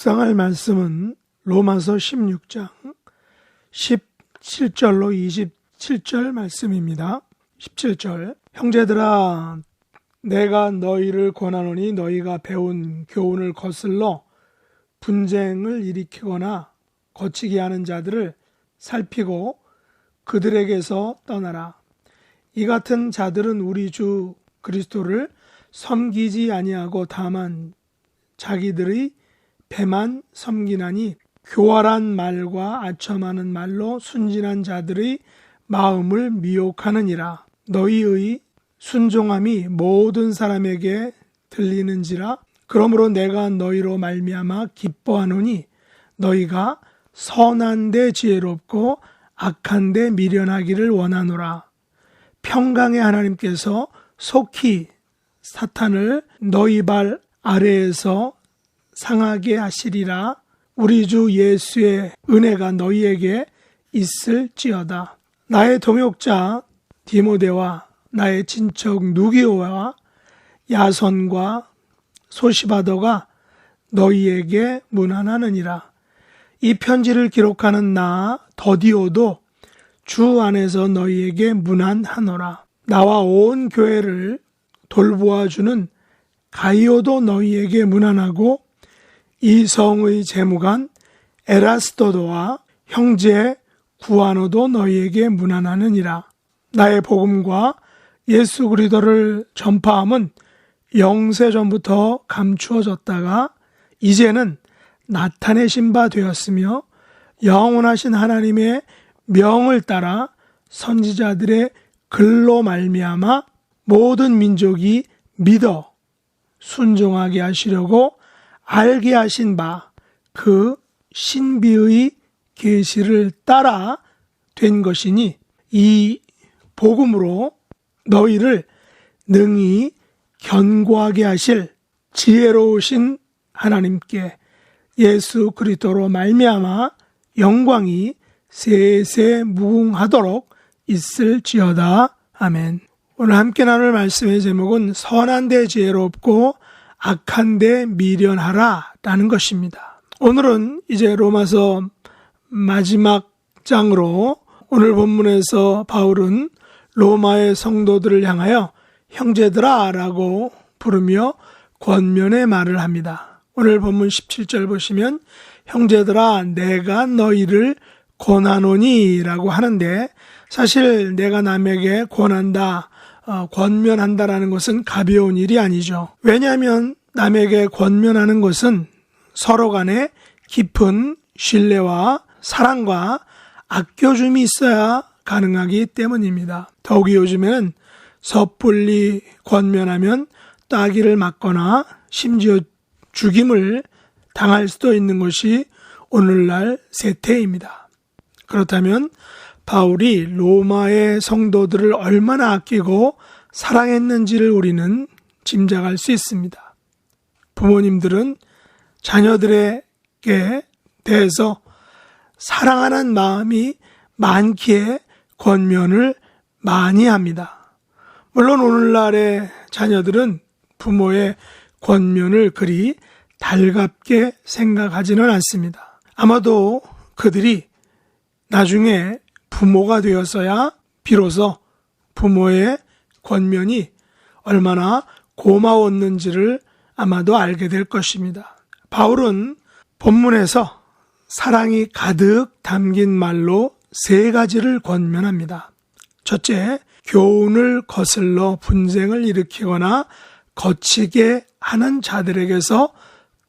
묵상할 말씀은 로마서 16장 17절로 27절 말씀입니다. 17절 형제들아 내가 너희를 권하노니 너희가 배운 교훈을 거슬러 분쟁을 일으키거나 거치게 하는 자들을 살피고 그들에게서 떠나라. 이 같은 자들은 우리 주 그리스도를 섬기지 아니하고 다만 자기들의 배만 섬기나니 교활한 말과 아첨하는 말로 순진한 자들의 마음을 미혹하느니라. 너희의 순종함이 모든 사람에게 들리는지라. 그러므로 내가 너희로 말미암아 기뻐하노니 너희가 선한데 지혜롭고 악한데 미련하기를 원하노라. 평강의 하나님께서 속히 사탄을 너희 발 아래에서 상하게 하시리라. 우리 주 예수의 은혜가 너희에게 있을지어다. 나의 동역자 디모데와 나의 친척 누기오와 야선과 소시바더가 너희에게 문안하느니라. 이 편지를 기록하는 나 더디오도 주 안에서 너희에게 문안하노라. 나와 온 교회를 돌보아주는 가이오도 너희에게 문안하고 이 성의 재무관 에라스도도와 형제 구아노도 너희에게 문안하느니라. 나의 복음과 예수 그리스도를 전파함은 영세 전부터 감추어졌다가 이제는 나타내신 바 되었으며 영원하신 하나님의 명을 따라 선지자들의 글로 말미암아 모든 민족이 믿어 순종하게 하시려고 알게 하신 바 그 신비의 계시를 따라 된 것이니 이 복음으로 너희를 능히 견고하게 하실 지혜로우신 하나님께 예수 그리스도로 말미암아 영광이 세세 무궁하도록 있을지어다. 아멘. 오늘 함께 나눌 말씀의 제목은 선한 데 지혜롭고 악한데 미련하라 라는 것입니다. 오늘은 이제 로마서 마지막 장으로 오늘 본문에서 바울은 로마의 성도들을 향하여 형제들아 라고 부르며 권면의 말을 합니다. 오늘 본문 17절 보시면 형제들아 내가 너희를 권하노니 라고 하는데 사실 내가 남에게 권한다, 어, 권면한다라는 것은 가벼운 일이 아니죠. 왜냐하면 남에게 권면하는 것은 서로 간에 깊은 신뢰와 사랑과 아껴줌이 있어야 가능하기 때문입니다. 더욱이 요즘에는 섣불리 권면하면 따기를 맞거나 심지어 죽임을 당할 수도 있는 것이 오늘날 세태입니다. 그렇다면 바울이 로마의 성도들을 얼마나 아끼고 사랑했는지를 우리는 짐작할 수 있습니다. 부모님들은 자녀들에게 대해서 사랑하는 마음이 많기에 권면을 많이 합니다. 물론 오늘날의 자녀들은 부모의 권면을 그리 달갑게 생각하지는 않습니다. 아마도 그들이 나중에 부모가 되었어야 비로소 부모의 권면이 얼마나 고마웠는지를 아마도 알게 될 것입니다. 바울은 본문에서 사랑이 가득 담긴 말로 세 가지를 권면합니다. 첫째, 교훈을 거슬러 분쟁을 일으키거나 거치게 하는 자들에게서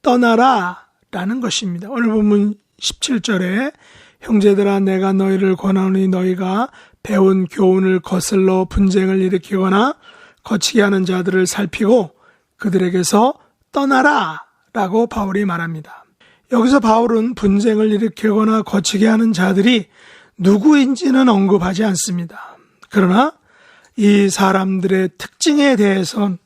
떠나라 라는 것입니다. 오늘 본문 17절에 형제들아 내가 너희를 권하노니 너희가 배운 교훈을 거슬러 분쟁을 일으키거나 거치게 하는 자들을 살피고 그들에게서 떠나라 라고 바울이 말합니다. 여기서 바울은 분쟁을 일으키거나 거치게 하는 자들이 누구인지는 언급하지 않습니다. 그러나 이 사람들의 특징에 대해서는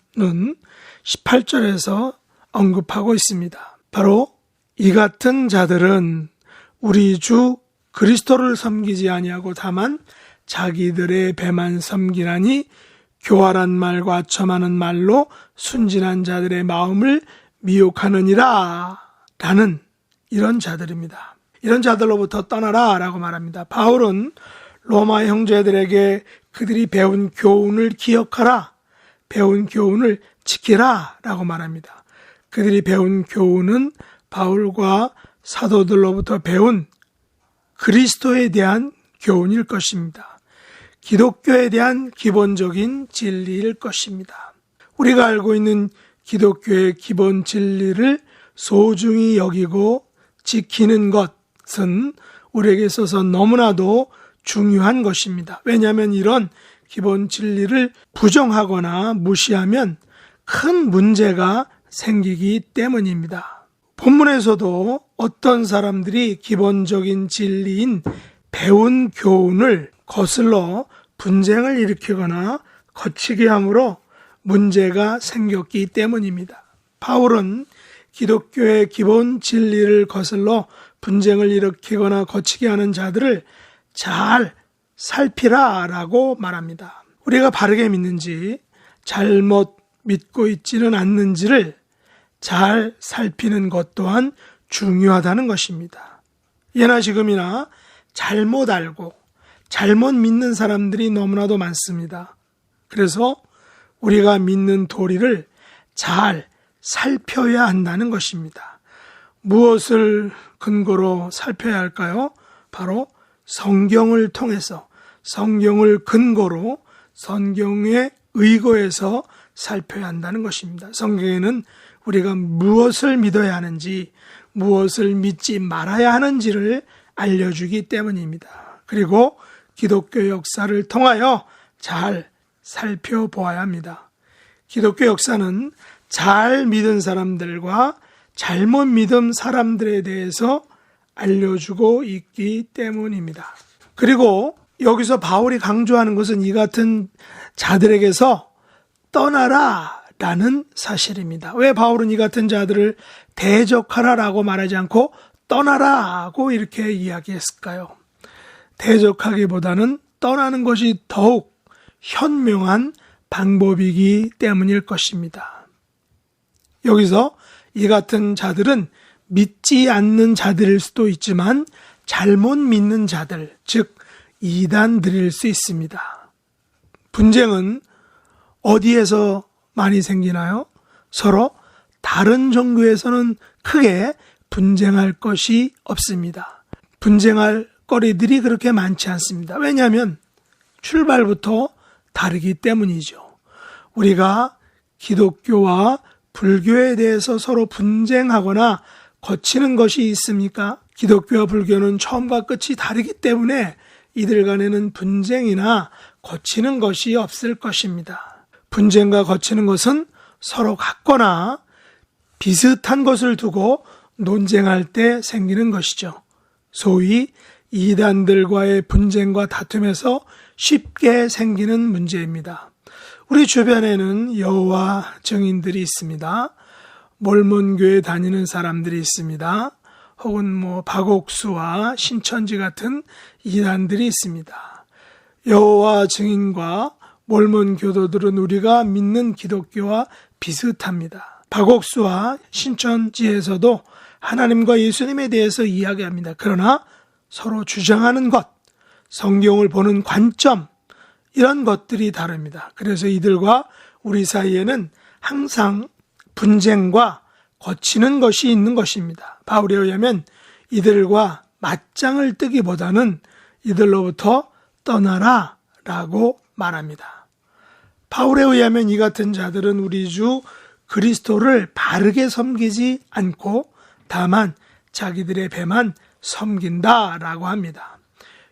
18절에서 언급하고 있습니다. 바로 이 같은 자들은 우리 주 그리스도를 섬기지 아니하고 다만 자기들의 배만 섬기라니 교활한 말과 첨하는 말로 순진한 자들의 마음을 미혹하느니라 라는 이런 자들입니다. 이런 자들로부터 떠나라 라고 말합니다. 바울은 로마 형제들에게 그들이 배운 교훈을 기억하라, 배운 교훈을 지키라 라고 말합니다. 그들이 배운 교훈은 바울과 사도들로부터 배운 그리스도에 대한 교훈일 것입니다. 기독교에 대한 기본적인 진리일 것입니다. 우리가 알고 있는 기독교의 기본 진리를 소중히 여기고 지키는 것은 우리에게 있어서 너무나도 중요한 것입니다. 왜냐하면 이런 기본 진리를 부정하거나 무시하면 큰 문제가 생기기 때문입니다. 본문에서도 어떤 사람들이 기본적인 진리인 배운 교훈을 거슬러 분쟁을 일으키거나 거치게 함으로 문제가 생겼기 때문입니다. 바울은 기독교의 기본 진리를 거슬러 분쟁을 일으키거나 거치게 하는 자들을 잘 살피라 라고 말합니다. 우리가 바르게 믿는지 잘못 믿고 있지는 않는지를 잘 살피는 것 또한 중요하다는 것입니다. 예나 지금이나 잘못 알고 잘못 믿는 사람들이 너무나도 많습니다. 그래서 우리가 믿는 도리를 잘 살펴야 한다는 것입니다. 무엇을 근거로 살펴야 할까요? 바로 성경을 통해서 성경을 근거로 성경의 의거에서 살펴야 한다는 것입니다. 성경에는 우리가 무엇을 믿어야 하는지, 무엇을 믿지 말아야 하는지를 알려주기 때문입니다. 그리고 기독교 역사를 통하여 잘 살펴보아야 합니다. 기독교 역사는 잘 믿은 사람들과 잘못 믿은 사람들에 대해서 알려주고 있기 때문입니다. 그리고 여기서 바울이 강조하는 것은 이 같은 자들에게서 떠나라 라는 사실입니다. 왜 바울은 이 같은 자들을 대적하라라고 말하지 않고 떠나라고 이렇게 이야기했을까요? 대적하기보다는 떠나는 것이 더욱 현명한 방법이기 때문일 것입니다. 여기서 이 같은 자들은 믿지 않는 자들일 수도 있지만 잘못 믿는 자들, 즉, 이단들일 수 있습니다. 분쟁은 어디에서 많이 생기나요? 서로 다른 종교에서는 크게 분쟁할 것이 없습니다. 분쟁할 거리들이 그렇게 많지 않습니다. 왜냐하면 출발부터 다르기 때문이죠. 우리가 기독교와 불교에 대해서 서로 분쟁하거나 거치는 것이 있습니까? 기독교와 불교는 처음과 끝이 다르기 때문에 이들 간에는 분쟁이나 거치는 것이 없을 것입니다. 분쟁과 거치는 것은 서로 같거나 비슷한 것을 두고 논쟁할 때 생기는 것이죠. 소위 이단들과의 분쟁과 다툼에서 쉽게 생기는 문제입니다. 우리 주변에는 여호와 증인들이 있습니다. 몰몬교에 다니는 사람들이 있습니다. 혹은 뭐 박옥수와 신천지 같은 이단들이 있습니다. 여호와 증인과 몰몬 교도들은 우리가 믿는 기독교와 비슷합니다. 박옥수와 신천지에서도 하나님과 예수님에 대해서 이야기합니다. 그러나 서로 주장하는 것, 성경을 보는 관점, 이런 것들이 다릅니다. 그래서 이들과 우리 사이에는 항상 분쟁과 거치는 것이 있는 것입니다. 바울에 의하면 이들과 맞짱을 뜨기보다는 이들로부터 떠나라 라고 말합니다. 바울에 의하면 이 같은 자들은 우리 주 그리스도를 바르게 섬기지 않고 다만 자기들의 배만 섬긴다라고 합니다.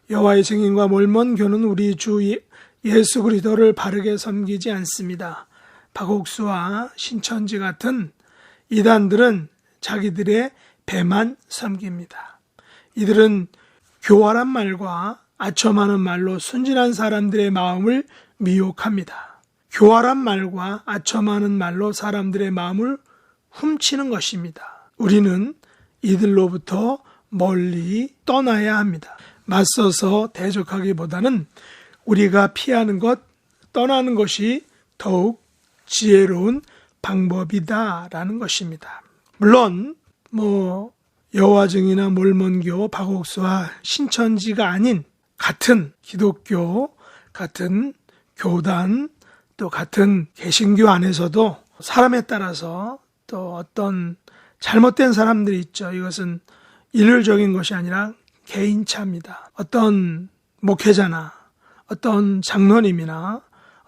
여호와의 증인과 몰몬 교는 우리 주 예, 예수 그리스도를 바르게 섬기지 않습니다. 박옥수와 신천지 같은 이단들은 자기들의 배만 섬깁니다. 이들은 교활한 말과 아첨하는 말로 순진한 사람들의 마음을 미혹합니다. 교활한 말과 아첨하는 말로 사람들의 마음을 훔치는 것입니다. 우리는 이들로부터 멀리 떠나야 합니다. 맞서서 대적하기보다는 우리가 피하는 것, 떠나는 것이 더욱 지혜로운 방법이다라는 것입니다. 물론 뭐 여화증이나 몰몬교, 박옥수와 신천지가 아닌 같은 기독교, 같은 교단, 또 같은 개신교 안에서도 사람에 따라서 또 어떤 잘못된 사람들이 있죠. 이것은 일률적인 것이 아니라 개인차입니다. 어떤 목회자나 어떤 장로님이나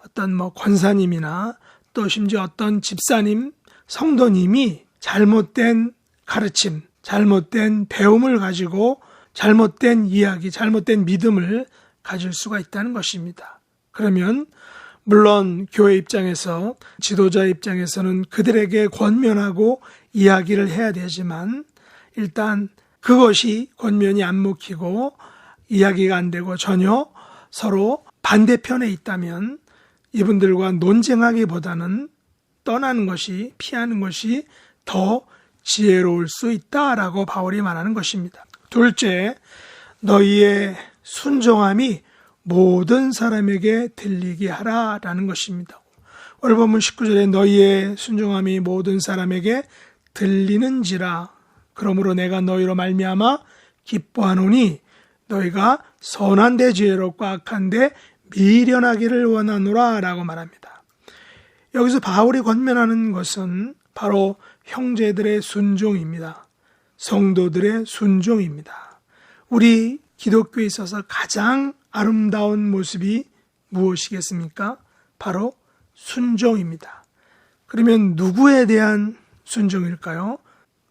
어떤 뭐 권사님이나 또 심지어 어떤 집사님, 성도님이 잘못된 가르침, 잘못된 배움을 가지고 잘못된 이야기, 잘못된 믿음을 가질 수가 있다는 것입니다. 그러면 물론 교회 입장에서 지도자 입장에서는 그들에게 권면하고 이야기를 해야 되지만 일단 그것이 권면이 안 먹히고 이야기가 안 되고 전혀 서로 반대편에 있다면 이분들과 논쟁하기보다는 떠나는 것이 피하는 것이 더 지혜로울 수 있다라고 바울이 말하는 것입니다. 둘째, 너희의 순종함이 모든 사람에게 들리게 하라라는 것입니다. 오늘 본문 19절에 너희의 순종함이 모든 사람에게 들리는지라 그러므로 내가 너희로 말미암아 기뻐하노니 너희가 선한데 지혜롭고 악한데 미련하기를 원하노라라고 말합니다. 여기서 바울이 권면하는 것은 바로 형제들의 순종입니다. 성도들의 순종입니다. 우리 기독교에 있어서 가장 아름다운 모습이 무엇이겠습니까? 바로 순종입니다. 그러면 누구에 대한 순종일까요?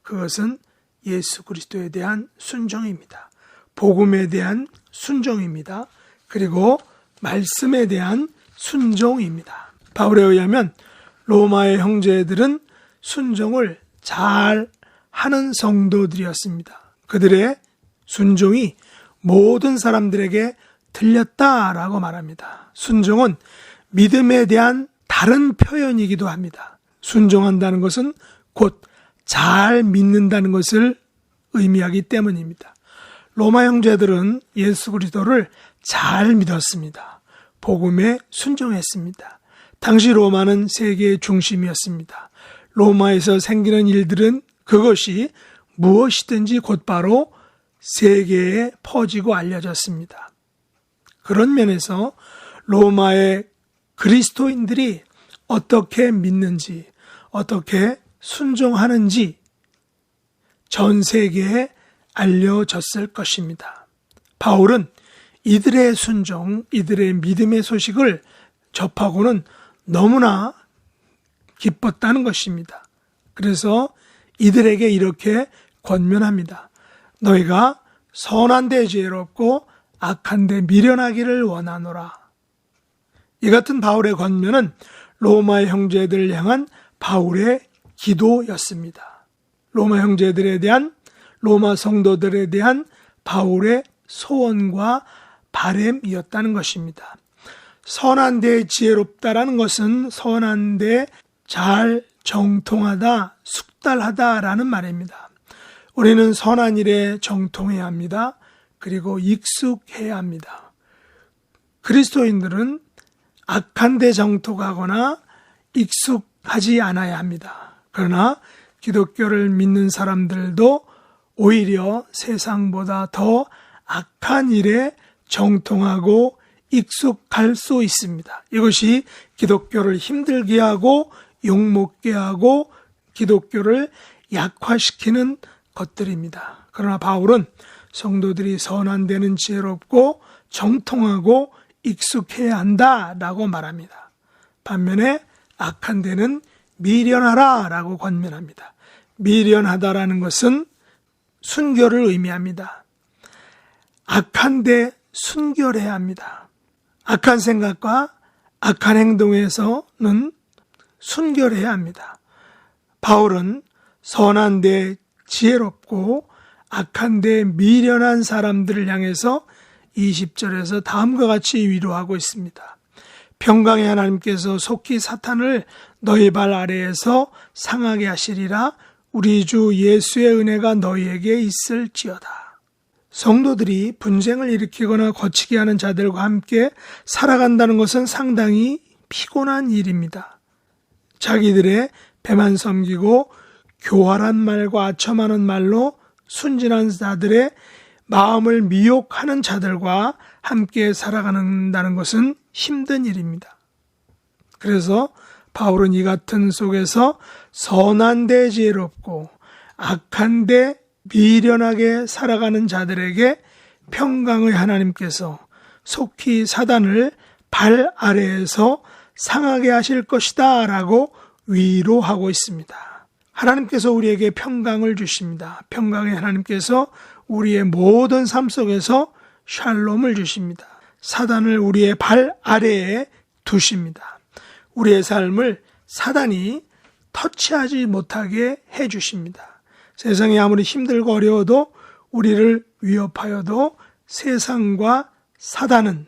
그것은 예수 그리스도에 대한 순종입니다. 복음에 대한 순종입니다. 그리고 말씀에 대한 순종입니다. 바울에 의하면 로마의 형제들은 순종을 잘 하는 성도들이었습니다. 그들의 순종이 모든 사람들에게 들렸다라고 말합니다. 순종은 믿음에 대한 다른 표현이기도 합니다. 순종한다는 것은 곧 잘 믿는다는 것을 의미하기 때문입니다. 로마 형제들은 예수 그리스도를 잘 믿었습니다. 복음에 순종했습니다. 당시 로마는 세계의 중심이었습니다. 로마에서 생기는 일들은 그것이 무엇이든지 곧바로 세계에 퍼지고 알려졌습니다. 그런 면에서 로마의 그리스도인들이 어떻게 믿는지, 어떻게 순종하는지 전 세계에 알려졌을 것입니다. 바울은 이들의 순종, 이들의 믿음의 소식을 접하고는 너무나 기뻤다는 것입니다. 그래서 이들에게 이렇게 권면합니다. 너희가 선한 데 지혜롭고 악한데 미련하기를 원하노라. 이 같은 바울의 권면은 로마 형제들을 향한 바울의 기도였습니다. 로마 형제들에 대한 로마 성도들에 대한 바울의 소원과 바램이었다는 것입니다. 선한 데 지혜롭다라는 것은 선한 데 잘 정통하다, 숙달하다라는 말입니다. 우리는 선한 일에 정통해야 합니다. 그리고 익숙해야 합니다. 그리스도인들은 악한 데 정톡하거나 익숙하지 않아야 합니다. 그러나 기독교를 믿는 사람들도 오히려 세상보다 더 악한 일에 정통하고 익숙할 수 있습니다. 이것이 기독교를 힘들게 하고 욕먹게 하고 기독교를 약화시키는 것들입니다. 그러나 바울은 성도들이 선한 데는 지혜롭고 정통하고 익숙해야 한다라고 말합니다. 반면에 악한 데는 미련하라라고 권면합니다. 미련하다라는 것은 순결을 의미합니다. 악한 데 순결해야 합니다. 악한 생각과 악한 행동에서는 순결해야 합니다. 바울은 선한 데 지혜롭고 악한데 미련한 사람들을 향해서 20절에서 다음과 같이 위로하고 있습니다. 평강의 하나님께서 속히 사탄을 너희 발 아래에서 상하게 하시리라 우리 주 예수의 은혜가 너희에게 있을지어다. 성도들이 분쟁을 일으키거나 거치게 하는 자들과 함께 살아간다는 것은 상당히 피곤한 일입니다. 자기들의 배만 섬기고 교활한 말과 아첨하는 말로 순진한 자들의 마음을 미혹하는 자들과 함께 살아가는다는 것은 힘든 일입니다. 그래서 바울은 이 같은 속에서 선한 데 지혜롭고 악한 데 미련하게 살아가는 자들에게 평강의 하나님께서 속히 사단을 발 아래에서 상하게 하실 것이다 라고 위로하고 있습니다. 하나님께서 우리에게 평강을 주십니다. 평강의 하나님께서 우리의 모든 삶 속에서 샬롬을 주십니다. 사단을 우리의 발 아래에 두십니다. 우리의 삶을 사단이 터치하지 못하게 해 주십니다. 세상이 아무리 힘들고 어려워도 우리를 위협하여도 세상과 사단은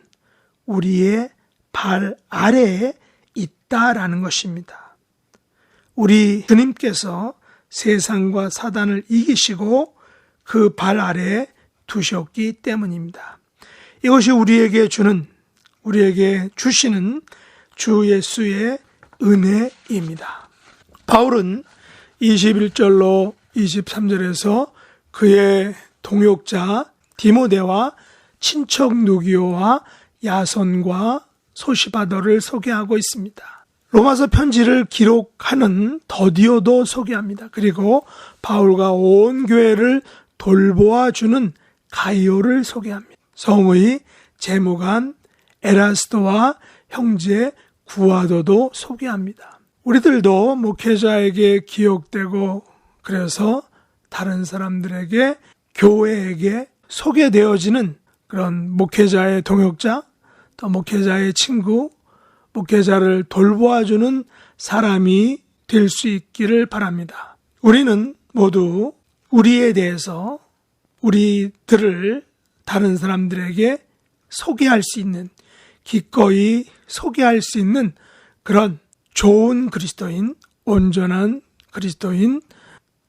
우리의 발 아래에 있다라는 것입니다. 우리 주님께서 세상과 사단을 이기시고 그 발 아래에 두셨기 때문입니다. 이것이 우리에게 주는, 우리에게 주시는 주 예수의 은혜입니다. 바울은 21절로 23절에서 그의 동역자 디모데와 친척 누기오와 야선과 소시바더를 소개하고 있습니다. 로마서 편지를 기록하는 더디오도 소개합니다. 그리고 바울과 온 교회를 돌보아 주는 가이오를 소개합니다. 성의 재무관 에라스토와 형제 구아도도 소개합니다. 우리들도 목회자에게 기억되고 그래서 다른 사람들에게 교회에게 소개되어지는 그런 목회자의 동역자, 또 목회자의 친구, 목회자를 돌보아주는 사람이 될 수 있기를 바랍니다. 우리는 모두 우리에 대해서 우리들을 다른 사람들에게 소개할 수 있는, 기꺼이 소개할 수 있는 그런 좋은 그리스도인, 온전한 그리스도인,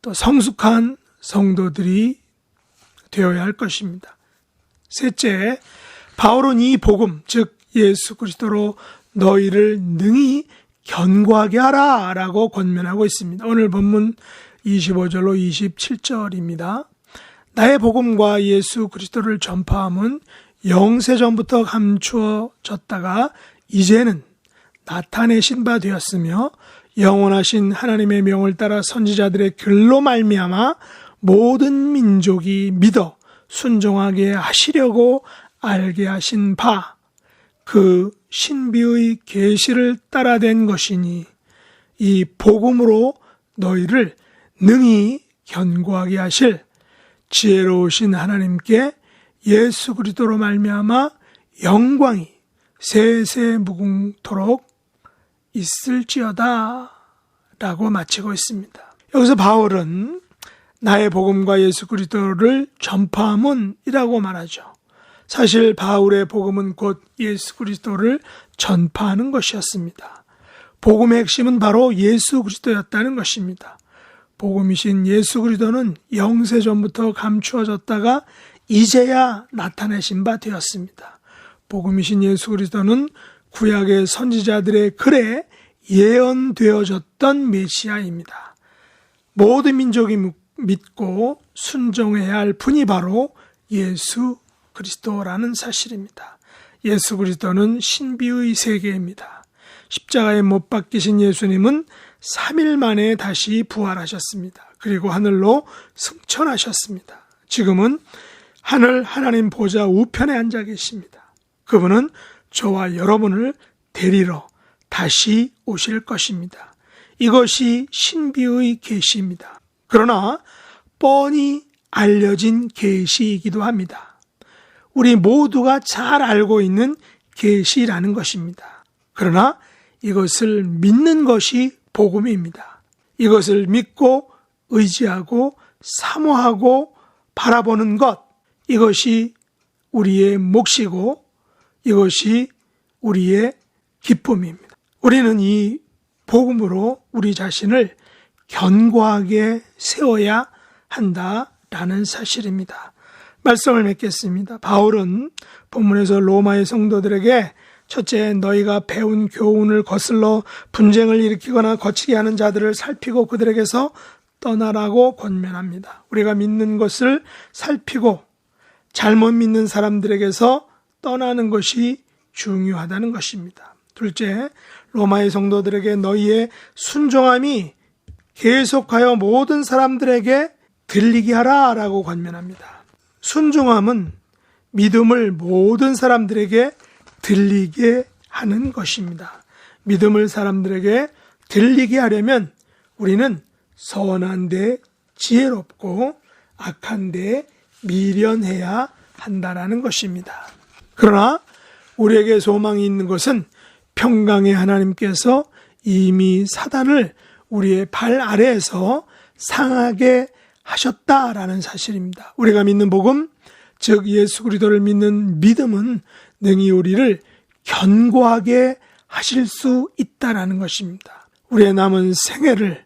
또 성숙한 성도들이 되어야 할 것입니다. 셋째, 바울은 이 복음, 즉 예수 그리스도로 너희를 능히 견고하게 하라 라고 권면하고 있습니다. 오늘 본문 25절로 27절입니다. 나의 복음과 예수 그리스도를 전파함은 영세 전부터 감추어졌다가 이제는 나타내신 바 되었으며 영원하신 하나님의 명을 따라 선지자들의 글로 말미암아 모든 민족이 믿어 순종하게 하시려고 알게 하신 바 그 신비의 계시를 따라된 것이니 이 복음으로 너희를 능히 견고하게 하실 지혜로우신 하나님께 예수 그리스도로 말미암아 영광이 세세 무궁토록 있을지어다 라고 마치고 있습니다. 여기서 바울은 나의 복음과 예수 그리스도를 전파함은이라고 말하죠. 사실 바울의 복음은 곧 예수 그리스도를 전파하는 것이었습니다. 복음의 핵심은 바로 예수 그리스도였다는 것입니다. 복음이신 예수 그리스도는 영세 전부터 감추어졌다가 이제야 나타내신 바 되었습니다. 복음이신 예수 그리스도는 구약의 선지자들의 글에 예언되어졌던 메시아입니다. 모든 민족이 믿고 순종해야 할 분이 바로 예수 그리스도라는 사실입니다. 예수 그리스도는 신비의 세계입니다. 십자가에 못 박히신 예수님은 3일 만에 다시 부활하셨습니다. 그리고 하늘로 승천하셨습니다. 지금은 하늘 하나님 보좌 우편에 앉아 계십니다. 그분은 저와 여러분을 데리러 다시 오실 것입니다. 이것이 신비의 계시입니다. 그러나 뻔히 알려진 계시이기도 합니다. 우리 모두가 잘 알고 있는 계시라는 것입니다. 그러나 이것을 믿는 것이 복음입니다. 이것을 믿고 의지하고 사모하고 바라보는 것 이것이 우리의 몫이고 이것이 우리의 기쁨입니다. 우리는 이 복음으로 우리 자신을 견고하게 세워야 한다라는 사실입니다. 말씀을 맺겠습니다. 바울은 본문에서 로마의 성도들에게 첫째, 너희가 배운 교훈을 거슬러 분쟁을 일으키거나 거치게 하는 자들을 살피고 그들에게서 떠나라고 권면합니다. 우리가 믿는 것을 살피고 잘못 믿는 사람들에게서 떠나는 것이 중요하다는 것입니다. 둘째, 로마의 성도들에게 너희의 순종함이 계속하여 모든 사람들에게 들리게 하라 라고 권면합니다. 순종함은 믿음을 모든 사람들에게 들리게 하는 것입니다. 믿음을 사람들에게 들리게 하려면 우리는 선한 데 지혜롭고 악한 데 미련해야 한다라는 것입니다. 그러나 우리에게 소망이 있는 것은 평강의 하나님께서 이미 사단을 우리의 발 아래에서 상하게 하셨다라는 사실입니다. 우리가 믿는 복음, 즉 예수 그리스도를 믿는 믿음은 능히 우리를 견고하게 하실 수 있다라는 것입니다. 우리의 남은 생애를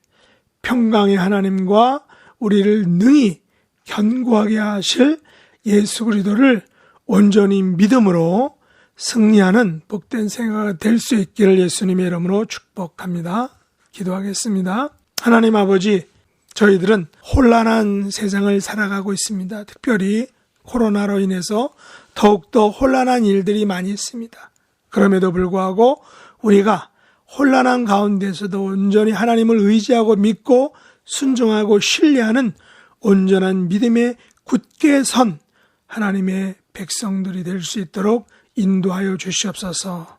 평강의 하나님과 우리를 능히 견고하게 하실 예수 그리스도를 온전히 믿음으로 승리하는 복된 생애가 될 수 있기를 예수님의 이름으로 축복합니다. 기도하겠습니다. 하나님 아버지, 저희들은 혼란한 세상을 살아가고 있습니다. 특별히 코로나로 인해서 더욱더 혼란한 일들이 많이 있습니다. 그럼에도 불구하고 우리가 혼란한 가운데서도 온전히 하나님을 의지하고 믿고 순종하고 신뢰하는 온전한 믿음에 굳게 선 하나님의 백성들이 될 수 있도록 인도하여 주시옵소서.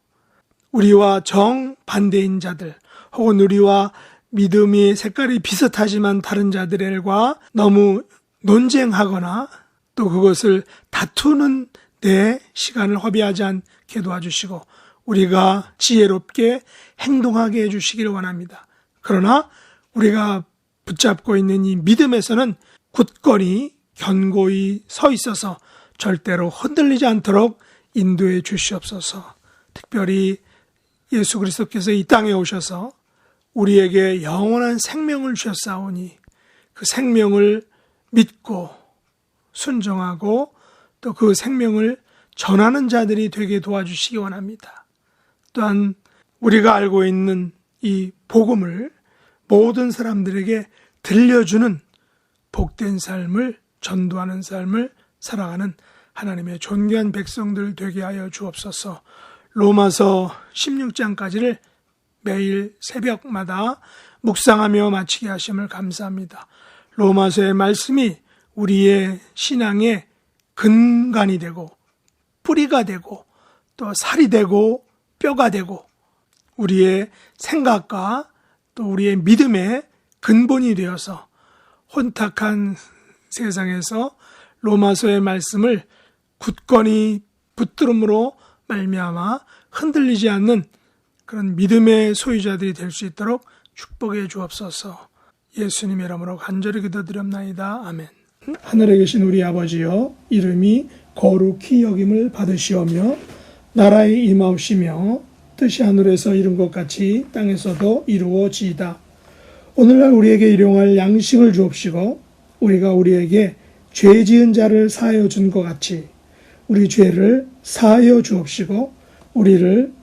우리와 정 반대인 자들, 혹은 우리와 믿음의 색깔이 비슷하지만 다른 자들과 너무 논쟁하거나 또 그것을 다투는 내 시간을 허비하지 않게 도와주시고 우리가 지혜롭게 행동하게 해주시기를 원합니다. 그러나 우리가 붙잡고 있는 이 믿음에서는 굳건히 견고히 서 있어서 절대로 흔들리지 않도록 인도해 주시옵소서. 특별히 예수 그리스도께서 이 땅에 오셔서 우리에게 영원한 생명을 주셨사오니 그 생명을 믿고 순종하고 또 그 생명을 전하는 자들이 되게 도와주시기 원합니다. 또한 우리가 알고 있는 이 복음을 모든 사람들에게 들려주는 복된 삶을 전도하는 삶을 살아가는 하나님의 존귀한 백성들 되게 하여 주옵소서. 로마서 16장까지를 매일 새벽마다 묵상하며 마치게 하심을 감사합니다. 로마서의 말씀이 우리의 신앙의 근간이 되고 뿌리가 되고 또 살이 되고 뼈가 되고 우리의 생각과 또 우리의 믿음의 근본이 되어서 혼탁한 세상에서 로마서의 말씀을 굳건히 붙들음으로 말미암아 흔들리지 않는 그런 믿음의 소유자들이 될 수 있도록 축복해 주옵소서. 예수님의 이름으로 간절히 기도드렸나이다. 아멘. 하늘에 계신 우리 아버지여 이름이 거룩히 여김을 받으시오며 나라의 임하옵시며 뜻이 하늘에서 이룬 것 같이 땅에서도 이루어지이다. 오늘날 우리에게 일용할 양식을 주옵시고 우리가 우리에게 죄 지은 자를 사하여 준 것 같이 우리 죄를 사하여 주옵시고 우리를